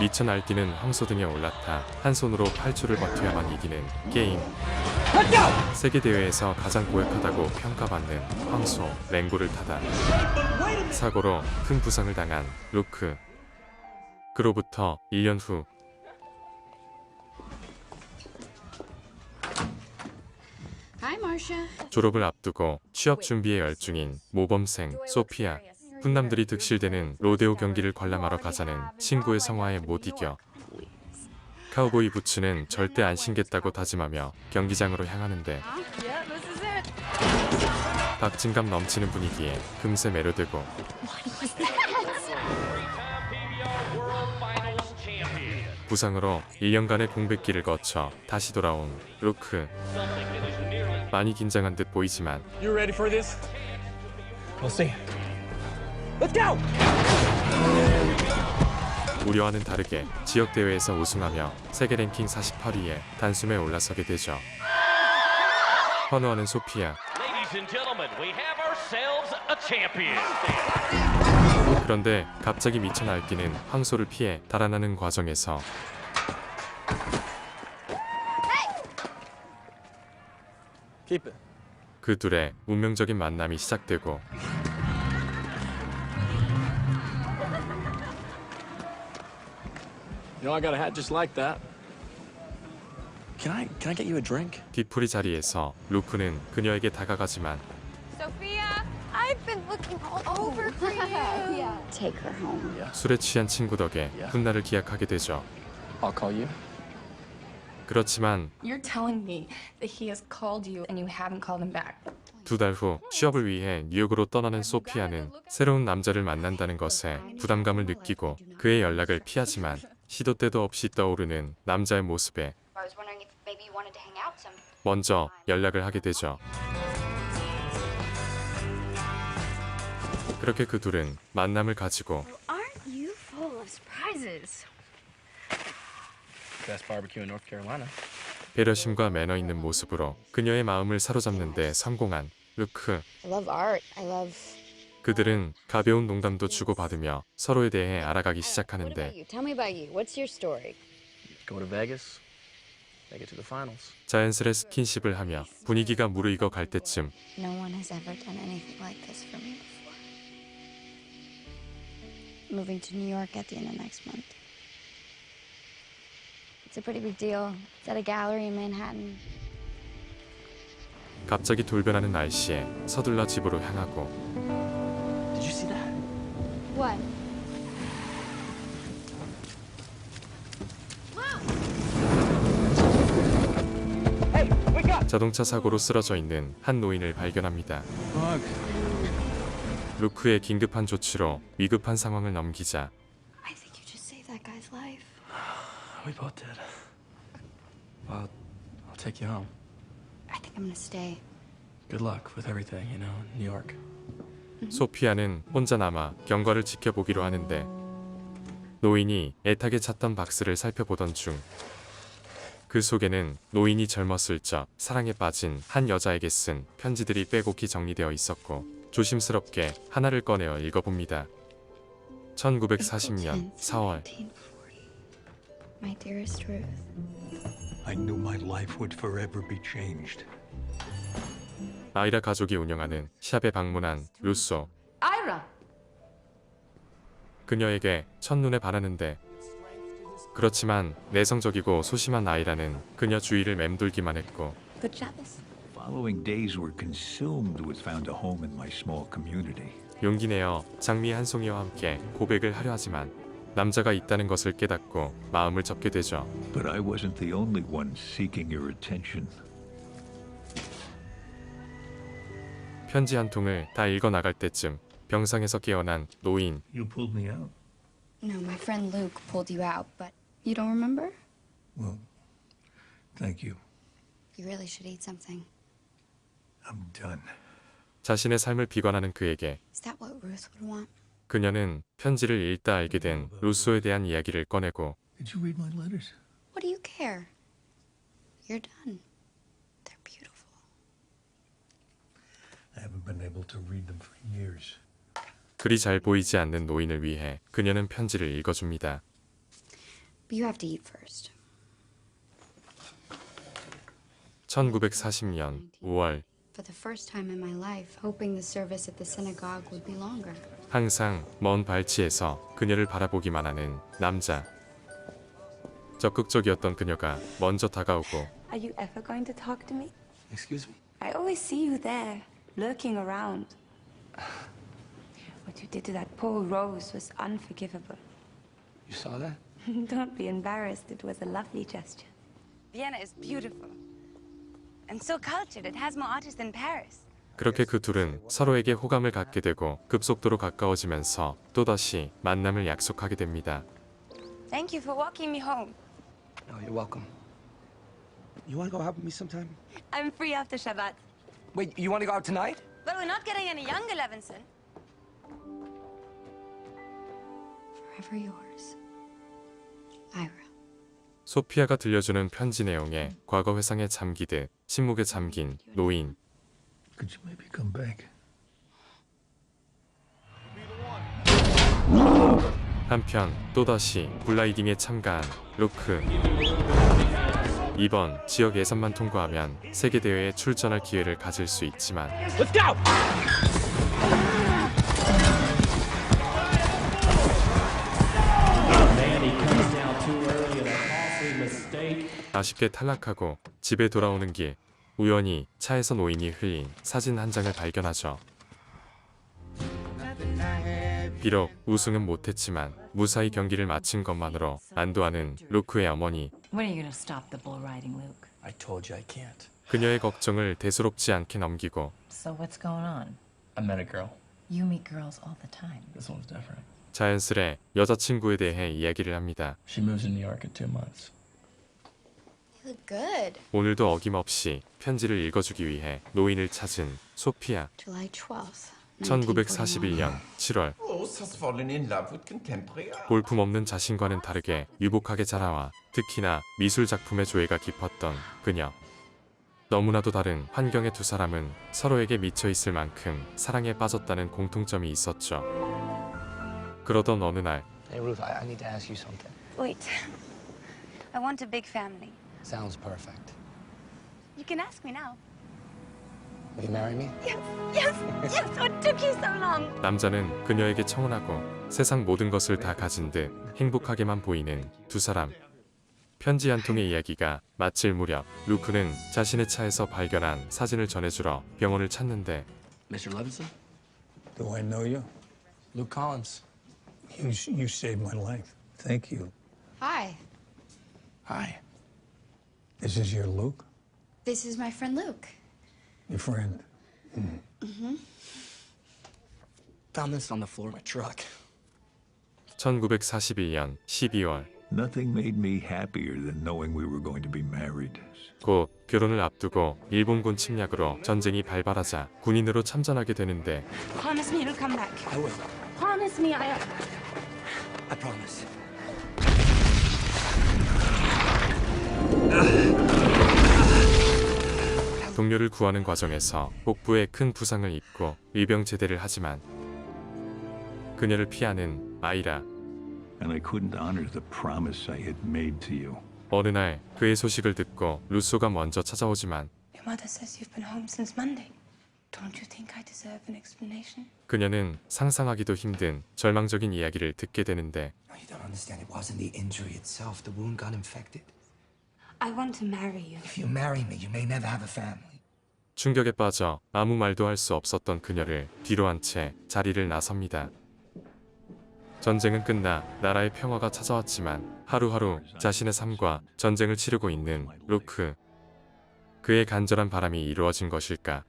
미쳐 날뛰는 황소 등에 올라타 한 손으로 8초를 버텨야만 이기는 게임. 세계 대회에서 가장 고약하다고 평가받는 황소 랭고를 타다 사고로 큰 부상을 당한 루크. 그로부터 1년 후 졸업을 앞두고 취업 준비에 열중인 모범생 소피아. 훈남들이 득실되는 로데오 경기를 관람하러 가자는 친구의 성화에 못 이겨 카우보이 부츠는 절대 안 신겠다고 다짐하며 경기장으로 향하는데. 박진감 넘치는 분위기에 금세 매료되고 부상으로 1년간의 공백기를 거쳐 다시 돌아온 루크 많이 긴장한 듯 보이지만 You ready for this? We'll see. Let's go! 우려와는 다르게 지역 대회에서 우승하며 세계 랭킹 48위에 단숨에 올라서게 되죠. 환호하는 소피아. Ladies and gentlemen, we have ourselves a champion. 그런데 갑자기 미쳐 날뛰는 황소를 피해 달아나는 과정에서. 그 둘의 운명적인 만남이 시작되고? 뒤풀이 자리에서 루크는 그녀에게 다가가지만 been looking all over for you. yeah. Take her home. 술에 취한 친구 덕에 훗날을 기약하게 되죠. I'll call you. 그렇지만 You're telling me that he has called you and you haven't called him back. 두 달 후 취업을 위해 뉴욕으로 떠나는 소피아는 새로운 남자를 만난다는 것에 부담감을 느끼고 그의 연락을 피하지만 시도 때도 없이 떠오르는 남자의 모습에 I was wondering if maybe you wanted to hang out some. 먼저 연락을 하게 되죠. 그렇게 그 둘은 만남을 가지고. 배려심과 매너 있는 모습으로 그녀의 마음을 사로잡는데 성공한 루크. I love art. I love. 그들은 가벼운 농담도 주고받으며 서로에 대해 알아가기 시작하는데 you? Tell me about you. What's your story? Go to Vegas. Make it to the finals. 자연스레 스킨십을 하며 분위기가 무르익어 갈 때쯤 Moving to New York at the end of next month. It's a pretty big deal. It's at a gallery in Manhattan. 갑자기 돌변하는 날씨에 서둘러 집으로 향하고 Did you see that? What? Hey, wake up! 자동차 사고로 쓰러져 있는 한 노인을 발견합니다. Bug. 루크의 긴급한 조치로 위급한 상황을 넘기자 I think you just saved that guy's life. We both did. Well, I'll take you home. I think I'm gonna stay. Good luck with everything, you know, in New York. 소피아는 혼자 남아 경과를 지켜보기로 하는데 노인이 애타게 찾던 박스를 살펴보던 중 그 속에는 노인이 젊었을 적 사랑에 빠진 한 여자에게 쓴 편지들이 빼곡히 정리되어 있었고 조심스럽게 하나를 꺼내어 읽어봅니다. 1940년 4월 1940. My dearest Ruth. I knew my life would forever be changed. 아이라 가족이 운영하는 샵에 방문한 루소 Ira! 그녀에게 첫눈에 반하는데 그렇지만 내성적이고 소심한 아이라는 그녀 주위를 맴돌기만 했고 Good job. Following days were consumed with found a home in my small community. 용기 내어 장미 한 송이와 함께 고백을 하려 하지만 남자가 있다는 것을 깨닫고 마음을 접게 되죠. But I wasn't the only one seeking your attention. 편지 한 통을 다 읽어 나갈 때쯤 병상에서 깨어난 노인 You pulled me out. No, my friend Luke pulled you out, but you don't remember? Well, thank you. You really should eat something. I'm done. 자신의 삶을 비관하는 그에게 Is that what Ruth would want? 그녀는 편지를 읽다 알게 된 루소에 대한 이야기를 꺼내고 Did you read my letters? What do you care? You're done. They're beautiful. I haven't been able to read them for years. 그리 잘 보이지 않는 노인을 위해 그녀는 편지를 읽어줍니다. But you have to eat first. 1940년 5월 For the first time in my life, hoping the service at the synagogue would be longer. 항상 먼 발치에서 그녀를 바라보기만 하는 남자. 적극적이었던 그녀가 먼저 다가오고 Are you ever going to talk to me? Excuse me? I always see you there, lurking around. What you did to that poor Rose was unforgivable. You saw that? Don't be embarrassed, it was a lovely gesture. Vienna is beautiful 그렇게 그 둘은 서로에게 호감을 갖게 되고 급속도로 가까워지면서 또다시 만남을 약속하게 됩니다. Thank you for walking me home. No, you're welcome. You want to go out with me sometime? I'm free after Shabbat. Wait, you want to go out tonight? But we're not getting any younger, Levinson. Forever yours. Ira. 소피아가 들려주는 편지 내용에 과거 회상에 잠기듯 침묵에 잠긴 노인. Could you maybe come back? 한편 또다시 블라이딩에 참가한 루크. 이번 지역 예선만 통과하면 세계 대회에 출전할 기회를 가질 수 있지만 아쉽게 탈락하고 집에 돌아오는 길 우연히 차에서 노인이 흘린 사진 한 장을 발견하죠. 비록 우승은 못했지만 무사히 경기를 마친 것만으로 안도하는 루크의 어머니 When are you going to stop the bull riding, Luke? I told you I can't. 그녀의 걱정을 대수롭지 않게 넘기고 So what's going on? I met a girl. You meet girls all the time. This one's different. 자연스레 여자친구에 대해 이야기를 합니다. She moves to New York in two months. You look good. 오늘도 어김없이 편지를 읽어주기 위해 노인을 찾은 소피아. July 12th. 1941년 7월 Rose has fallen in love with contemporary art. 볼품없는 자신과는 다르게 유복하게 자라와 특히나 미술 작품의 조예가 깊었던 그녀. 너무나도 다른 환경의 두 사람은 서로에게 미쳐 있을 만큼 사랑에 빠졌다는 공통점이 있었죠. 그러던 어느 날 Hey, Ruth, I, I need to ask you something. Wait. I want a big family. Sounds perfect. You can ask me now. Will you marry me? Yes, yes, yes. What took you so long? 남자는 그녀에게 청혼하고 세상 모든 것을 다 가진 듯 행복하게만 보이는 두 사람. 편지 한 통의 이야기가 마칠 무렵 루크는 자신의 차에서 발견한 사진을 전해주러 병원을 찾는데 Mr. Levinson? Do I know you? Luke Collins. You, you saved my life. Thank you. Hi. Hi. This is your Luke? This is my friend Luke. Your friend? Found this on the floor of my truck. 1941년 12월 Nothing made me happier than knowing we were going to be married. 곧 결혼을 앞두고 일본군 침략으로 전쟁이 발발하자 군인으로 참전하게 되는데 Promise me you'll come back. I will. Promise me I. I promise. 동료를 구하는 과정에서 복부에 큰 부상을 입고 의병 제대를 하지만 그녀를 피하는 아이라 And I couldn't honor the promise I had made to you. 어느 날 그의 소식을 듣고 루소가 먼저 찾아오지만 Your mother says you've been home since Monday. Don't you think I deserve an explanation? 그녀는 상상하기도 힘든 절망적인 이야기를 듣게 되는데 you don't understand. It wasn't the injury itself. The wound got infected. I want to marry you. If you marry me, you may never have a family. 충격에 빠져 아무 말도 할 수 없었던 그녀를 뒤로 한 채 자리를 나섭니다. 전쟁은 끝나 나라의 평화가 찾아왔지만 하루하루 자신의 삶과 전쟁을 치르고 있는 루크. 그의 간절한 바람이 이루어진 것일까?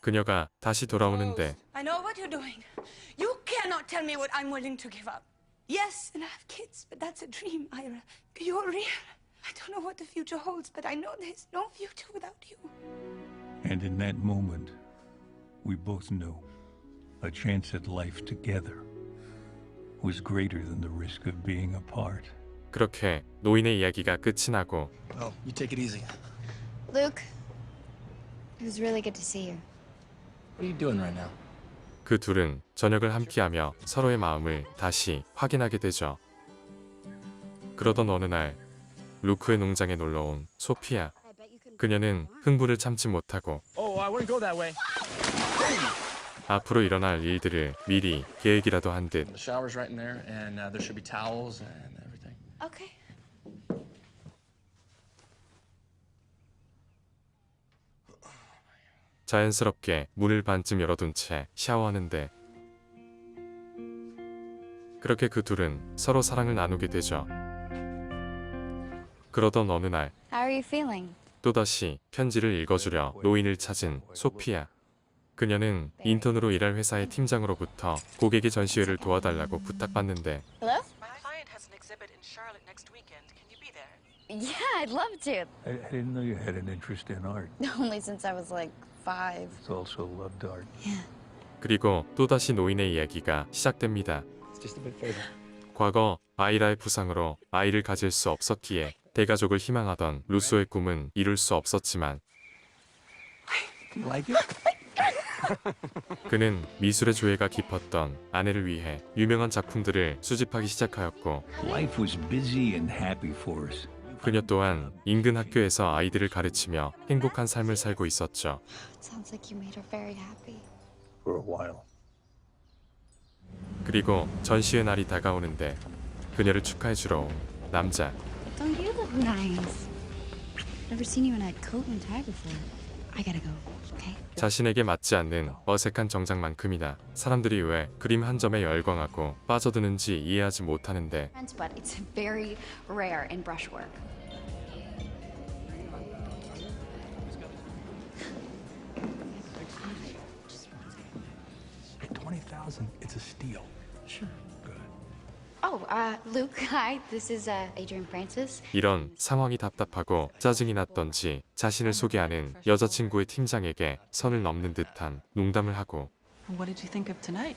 그녀가 다시 돌아오는데 I know what you're doing. You cannot tell me what I'm willing to give up. Yes, and I have kids, but that's a dream, Ira. You're real. I don't know what the future holds, but I know there's no future without you. And in that moment, we both knew a chance at life together was greater than the risk of being apart. 그렇게 노인의 이야기가 끝이 나고 Well, you take it easy. Luke, it was really good to see you. What are you doing right now? 그 둘은 저녁을 함께하며 서로의 마음을 다시 확인하게 되죠. 그러던 어느 날 루크의 농장에 놀러온 소피아. 그녀는 흥분을 참지 못하고 Oh. 앞으로 일어날 일들을 미리 계획이라도 한듯 The shower's right in there, and uh, there should be towels and everything. Okay. 자연스럽게 문을 반쯤 열어둔 채 샤워하는데 그렇게 그 둘은 서로 사랑을 나누게 되죠. 그러던 어느 날 How are you feeling? 또다시 편지를 읽어주려 노인을 찾은 소피아. 그녀는 인턴으로 일할 회사의 팀장으로부터 고객의 전시회를 도와달라고 부탁받는데 Hello? My client has an exhibit in Charlotte next weekend. Can you be there? Yeah, I'd love to. I, I didn't know you had an interest in art. Only since I was like five. It's also loved art. 그리고 또다시 노인의 이야기가 시작됩니다. Just a bit further. 과거 아이라의 부상으로 아이를 가질 수 없었기에 대가족을 희망하던 루소의 꿈은 이룰 수 없었지만? 그는 미술의 조예가 깊었던 아내를 위해 유명한 작품들을 수집하기 시작하였고. 그녀 또한 인근 학교에서 아이들을 가르치며 행복한 삶을 살고 있었죠. 그리고 전시회 날이 다가오는데 그녀를 축하해주러 온 남자 Don't you look nice? Never seen you in a coat and tie before. I gotta go. Okay. 자신에게 맞지 않는 어색한 정장만큼이나 사람들이 왜 그림 한 점에 열광하고 빠져드는지 이해하지 못하는데 But it's very rare in brushwork. At 20,000, it's a steal. Sure. Good. 이런 상황이 답답하고 짜증이 났던지 자신을 소개하는 여자친구의 팀장에게 선을 넘는 듯한 농담을 하고 What did you think of tonight?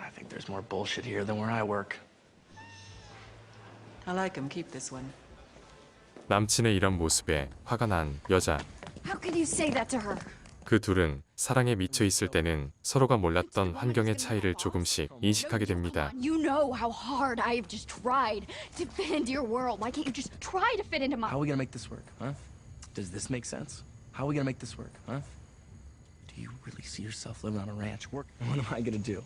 I think there's more bullshit here than where I work. I like him. Keep this one. 남친의 이런 모습에 화가 난 여자 How could you say that to her? 그 둘은 사랑에 미쳐 있을 때는 서로가 몰랐던 환경의 차이를 조금씩 인식하게 됩니다. You know how hard I have just tried to fit into your world. Why can't you just try to fit into my? How are we gonna make this work, huh? Does this make sense? How are we gonna make this work, huh? Do you really see yourself living on a ranch? Work? What am I gonna do?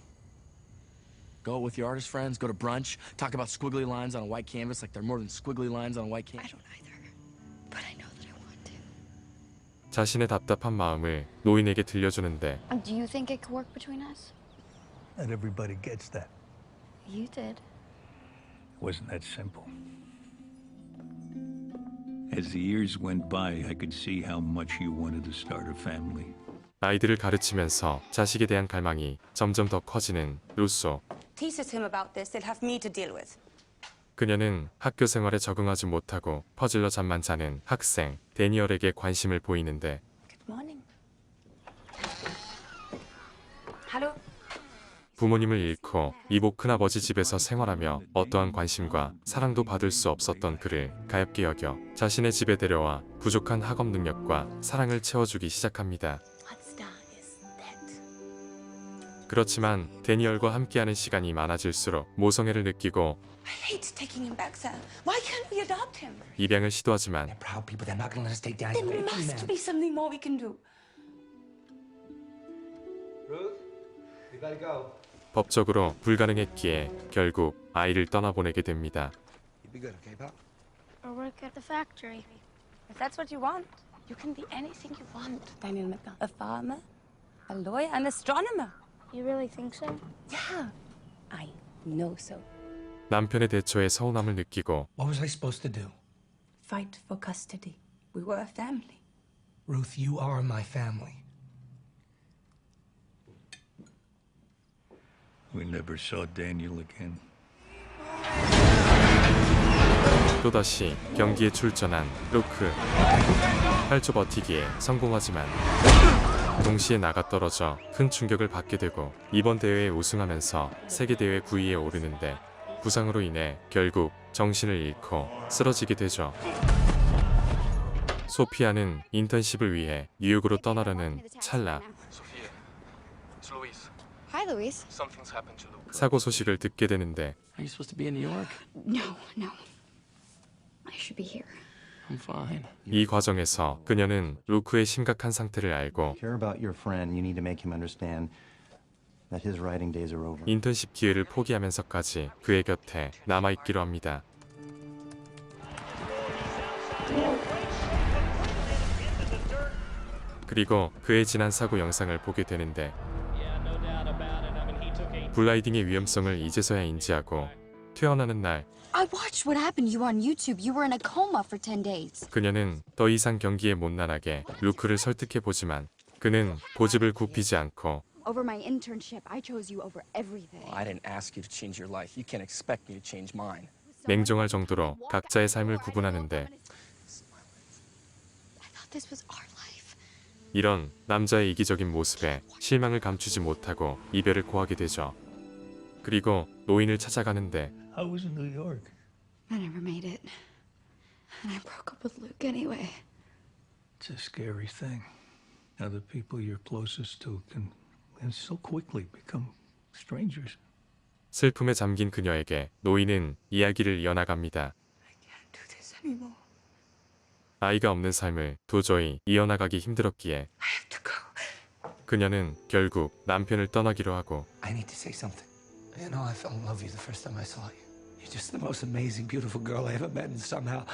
Go with your artist friends, go to brunch, talk about squiggly lines on a white canvas like they're more than squiggly lines on a white I canvas. don't either, but I know 자신의 답답한 마음을 노인에게 들려주는데 Um, do you think it could work between us? Not everybody gets that. You did. It wasn't that simple. As the years went by, I could see how much you wanted to start a family. 아이들을 가르치면서 자식에 대한 갈망이 점점 더 커지는 루소. Teaches him about this, they'll have me to deal with. 그녀는 학교 생활에 적응하지 못하고 퍼즐러 잠만 자는 학생 데니얼에게 관심을 보이는데? 부모님을 잃고 이복 큰아버지 집에서 생활하며 어떠한 관심과 사랑도 받을 수 없었던 그를 가엽게 여겨 자신의 집에 데려와 부족한 학업 능력과 사랑을 채워주기 시작합니다. 그렇지만 데니얼과 함께하는 시간이 많아질수록 모성애를 느끼고 I hate taking him back, Sam. Why can't we adopt him? 입양을 시도하지만 Proud people, they're not gonna let us take down There your baby, must man. be something more we can do. Ruth, we gotta go. 법적으로 불가능했기에 결국 아이를 떠나보내게 됩니다. You be good, okay, pal? Or work at the factory. If that's what you want, you can be anything you want. Daniel Mecca. A farmer, a lawyer, an astronomer. You really think so? Yeah, I know so. 남편의 대처에 서운함을 느끼고 What was I supposed to do? Fight for custody. We were a family. Ruth, you are my family. We never saw Daniel again. 또다시 경기에 출전한 루크 8초 버티기에 성공하지만 동시에 나가 떨어져 큰 충격을 받게 되고 이번 대회에 우승하면서 세계 대회 9위에 오르는데 부상으로 인해 결국 정신을 잃고 쓰러지게 되죠. 소피아는 인턴십을 위해 뉴욕으로 떠나려는 찰나 Sophia, it's Luis. Hi, Luis. Something's happened to Luke. 사고 소식을 듣게 되는데 Are you supposed to be in New York? No, no. I should be here. I'm fine. 이 과정에서 그녀는 루크의 심각한 상태를 알고 care about your friend, you need to make him understand 인턴십 기회를 포기하면서까지 그의 곁에 남아있기로 합니다. 그리고 그의 지난 사고 영상을 보게 되는데 블라이딩의 위험성을 이제서야 인지하고 퇴원하는 날 I watched what happened to you on YouTube. You were in a coma for 10 days. 그녀는 더 이상 경기에 못 나가게 루크를 설득해보지만 그는 고집을 굽히지 않고 Over my internship, I chose you over everything. I didn't ask you to change your life. You can't expect me to change mine. 냉정할 정도로 각자의 삶을 구분하는데 I thought this was our life. 이런 남자의 이기적인 모습에 실망을 감추지 못하고 이별을 고하게 되죠. 그리고 노인을 찾아가는데 I was in New York. I never made it. And I broke up with Luke anyway. It's a scary thing. How the people you're closest to can, can so quickly become strangers. 슬픔에 잠긴 그녀에게 노인은 이야기를 이어나갑니다. Do this anymore. 아이가 없는 삶을 도저히 이어나가기 힘들었기에 그녀는 결국 남편을 떠나기로 하고 I need to say something. You know, I fell in love with you the first time I saw you. You're just the most amazing, beautiful girl I ever met, and somehow,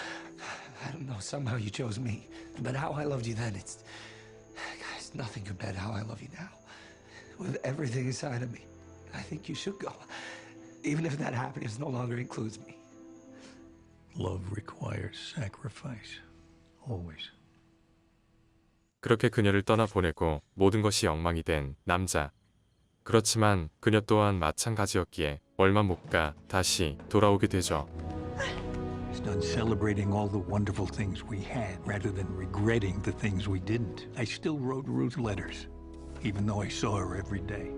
I don't know, somehow you chose me. But how I loved you then, it's, guys, nothing compared to how I love you now. With everything inside of me, I think you should go. Even if that happiness no longer includes me. Love requires sacrifice. Always. 그렇게 그녀를 떠나보내고 모든 것이 엉망이 된 남자. 그렇지만 그녀 또한 마찬가지였기에 얼마 못 가 다시 돌아오게 되죠. It's done celebrating all the wonderful things we had rather than regretting the things we didn't. I still wrote Ruth letters, Even though I saw her every day.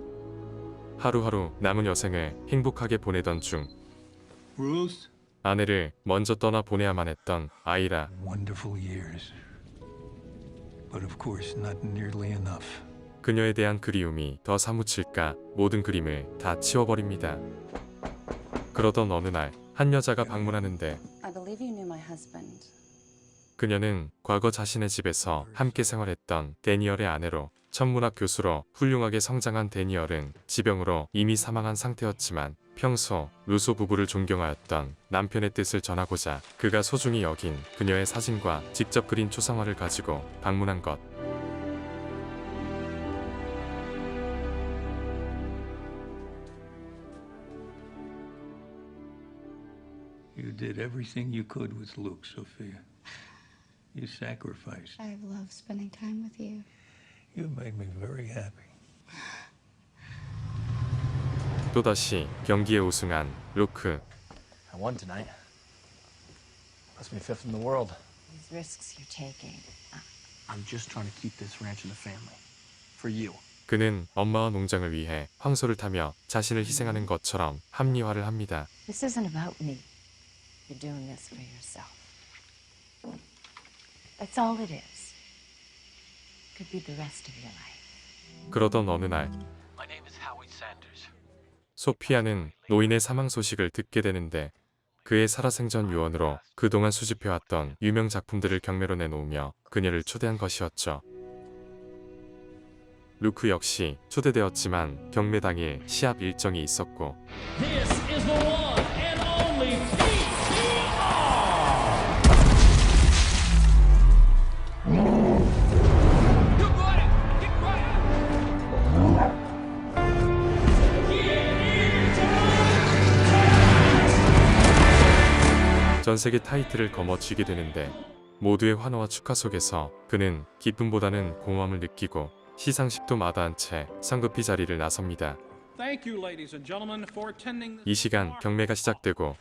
하루하루 남은 여생을 행복하게 보내던 중 Ruth? 아내를 먼저 떠나 보내야만 했던 아이라. Wonderful years. But of course, not nearly enough. 그녀에 대한 그리움이 더 사무칠까 모든 그림을 다 치워버립니다. 그러던 어느 날 한 여자가 방문하는데 I believe you knew my husband. 그녀는 과거 자신의 집에서 함께 생활했던 데니얼의 아내로 천문학 교수로 훌륭하게 성장한 데니얼은 지병으로 이미 사망한 상태였지만 평소 루소 부부를 존경하였던 남편의 뜻을 전하고자 그가 소중히 여긴 그녀의 사진과 직접 그린 초상화를 가지고 방문한 것. You did everything you could with Luke, Sophia. You sacrificed. I've loved spending time with you. You made me very happy. 또다시 경기에 우승한 루크. I won tonight. Must be fifth in the world. These risks you're taking. I'm just trying to keep this ranch in the family. For you. 그는 엄마와 농장을 위해 황소를 타며 자신을 희생하는 것처럼 합리화를 합니다. This isn't about me. You're doing this for yourself. That's all it is. Could be the rest of your life. 그러던 어느 날 My name is Howie Sanders. 소피아는 노인의 사망 소식을 듣게 되는데 그의 살아생전 유언으로 그동안 수집해왔던 유명 작품들을 경매로 내놓으며 그녀를 초대한 것이었죠. 루크 역시 초대되었지만 경매 당일 시합 일정이 있었고 전 세계 타이틀을 거머쥐게 되는데 모두의 환호와 축하 속에서 그는 기쁨보다는 공허함을 느끼고 시상식도 마다한 채 성급히 자리를 나섭니다. Thank you, ladies and gentlemen, for attending 이 시간 경매가 시작되고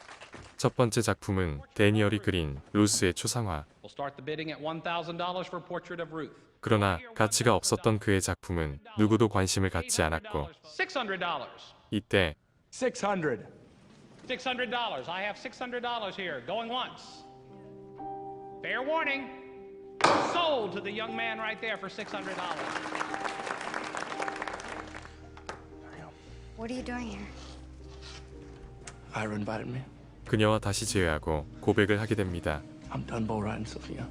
첫 번째 작품은 데니얼이 그린 루스의 초상화. We'll start the bidding at $1,000 for Portrait of Ruth. 그러나 가치가 없었던 그의 작품은 누구도 관심을 갖지 않았고 $600. 이때 600. $600. I have $600 here. Going once. Fair warning. Sold to the young man right there for $600. What are you doing here? Ira invited me. 그녀와 다시 재회하고 고백을 하게 됩니다. I'm done bull riding, Sophia.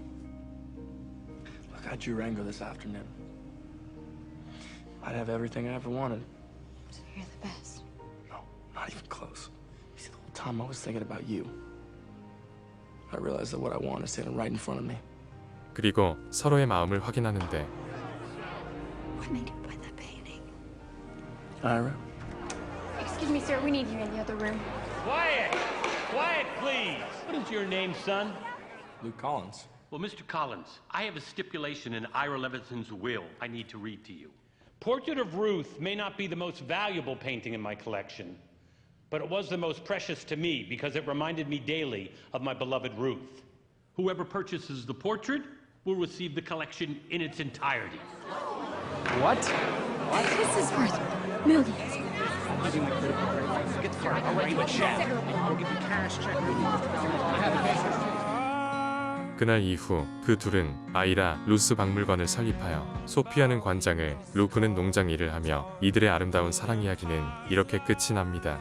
Look, I drew Rango this afternoon. I'd have everything I ever wanted. You're the best. time I was thinking about you. I realized that what I want is standing right in front of me. 그리고 서로의 마음을 확인하는데 What made you put that painting? Ira? Excuse me, sir. We need you in the other room. Quiet! Quiet, please! What is your name, son? Luke Collins. Well, Mr. Collins, I have a stipulation in Ira Levinson's will I need to read to you. Portrait of Ruth may not be the most valuable painting in my collection, but it was the most precious to me because it reminded me daily of my beloved Ruth. Whoever purchases the portrait will receive the collection in its entirety. What? This is worth millions. 그날 이후 그 둘은 아이라 루스 박물관을 설립하여 소피아는 관장을 루크는 농장 일을 하며 이들의 아름다운 사랑 이야기는 이렇게 끝이 납니다.